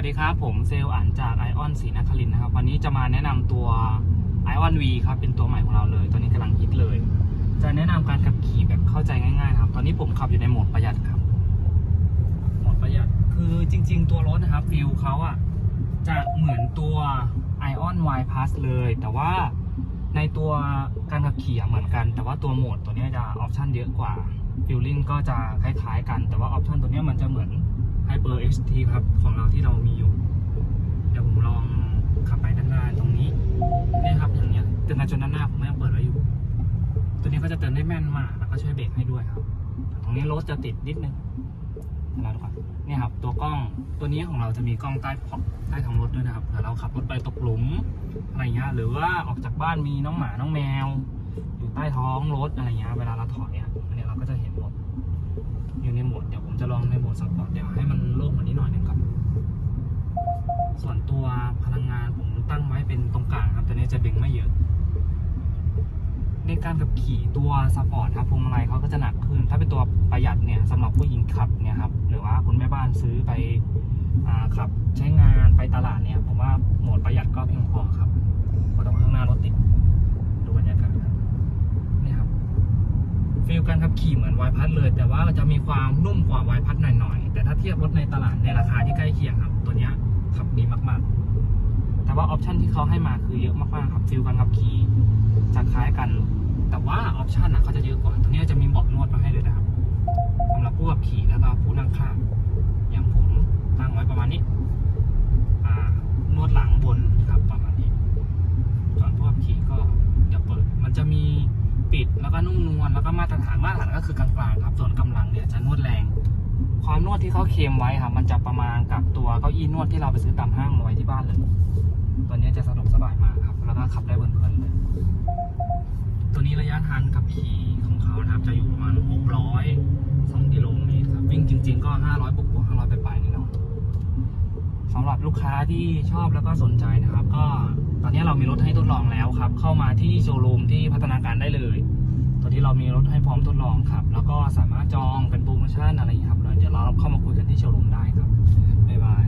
วัสดีครับ ผมเซลล์อันจากไอออนศรีนครินทร์นะครับ วันนี้จะมาแนะนำตัว i อ n V ครับ เป็นตัวใหม่ของเราเลย ตอนนี้กำลังฮิตเลย จะแนะนำการขับขี่แบบเข้าใจง่ายๆนะครับ ตอนนี้ผมขับอยู่ในโหมดประหยัดครับ โหมดประหยัด คือจริง ๆ ตัวรถนะครับฟิลเขาอะจะเหมือนตัว Ion Y Plus เลย แต่ว่าในตัวการขับขี่อะเหมือนกัน แต่ว่าตัวโหมดตัวเนี้ยจะออปชันเยอะกว่าฟิลลิ่งก็จะคล้ายๆกัน แต่ว่าออปชันตัวเนี้ยมันจะเหมือน HT ครับของเราที่เรามีอยู่ เดี๋ยวผมลองขับไปด้านหน้าตรงนี้เนี่ยครับอย่างเงี้ยเตือนกันจนด้านหน้าผมไม่ยังเปิดไว้อยู่ ตัวนี้ก็จะเตือนได้แม่นมากแล้วก็ช่วยเบรกให้ด้วยครับ ตรงนี้รถจะติดนิดนึงเราดูก่อนเนี่ยครับ ตัวกล้องตัวนี้ของเราจะมีกล้องใต้ขอบใต้ท้องรถด้วยนะครับเผื่อเราขับรถไปตกหลุมอะไรเงี้ยหรือว่าออกจากบ้านมีน้องหมาน้องแมว อยู่ใต้ท้องรถอะไรเงี้ยเวลาเราถอยเนี่ยอันนี้เราก็จะเห็นหมดอยู่ใน โหมดเดี๋ยวผมจะลองในโหมดสปอร์ตเดี๋ยวให้มันโล่งกว่านี้หน่อยหนึงครับ ส่วนตัวพลังงานผมตั้งไว้เป็นตรงกลางครับตัวนี้จะดึงไม่เยอะ ในการขับขี่ตัวสปอร์ตครับพวงมาลัยเขาก็จะหนักขึ้น ถ้าเป็นตัวประหยัดเนี่ยสำหรับผู้หญิงขับเนี่ยครับหรือว่าคุณแม่บ้านซื้อไปอขับใช้งานไปตลาดเนี่ย ผมว่าโหมดประหยัดก็เพียงพอครับเพราะตรงข้างหน้ารถติดบรรยากาศครับนี่ครับฟีลการขั บขี่เหมือนวายพัดเลย แต่ว่าจะมีความนุ่มกว่าวายพัดหน่อยๆ แต่ถ้าเทียบรถในตลาดในราคาที่ใกล้เคียงครับ ตัวนี้ขับดีมากๆ แต่ว่าออปชันที่เขาให้มาคือเยอะมากๆครับฟิลการขับขี่จะคล้ายกัน แต่ว่าออปชันนะเขาจะเยอะกว่าตัวนี้จะมีเบาะนวดมาให้เลยนะครับสำหรับผู้ขับขี่แล้วก็ผู้นั่งข้าง อย่างผมตั้งไว้ประมาณนี้ อ่านวดหลังบนครับประมาณนี้ ส่วนผู้ขับขี่ก็เดี๋ยวเปิด มันจะมี ปิดแล้วก็นุ่มนวลแล้วก็มาตรฐานมาตรฐานก็คือกลางๆครับ ส่วนกำลังเนี่ยจะนวดแรง ความนวดที่เขาเคลมไว้ครับมันจะประมาณกับตัวเก้าอี้นวดที่เราไปซื้อตามห้างมาไว้ที่บ้านเลย ตัวนี้จะสะดวกสบายมากครับ แล้วก็ขับได้เพลินๆเลยตัวนี้ระยะทางขับขี่ของเขานะครับจะอยู่ประมาณ600 2กิโลเมตรครับวิ่งจริง ๆ ก็ 500บวกบวก500ไปปลายๆนี่เนาะสำหรับลูกค้าที่ชอบแล้วก็สนใจนะครับ ก็ตอนนี้เรามีรถให้ทดลองแล้วครับ เข้ามาที่โชว์รูมที่พัฒนาการ เรามีรถให้พร้อมทดลองครับ แล้วก็สามารถจองเป็นโปรโมชั่นอะไรอย่างนี้ครับเดี๋ยวเราเข้ามาคุยกันที่โชว์รูมได้ครับบ๊ายบาย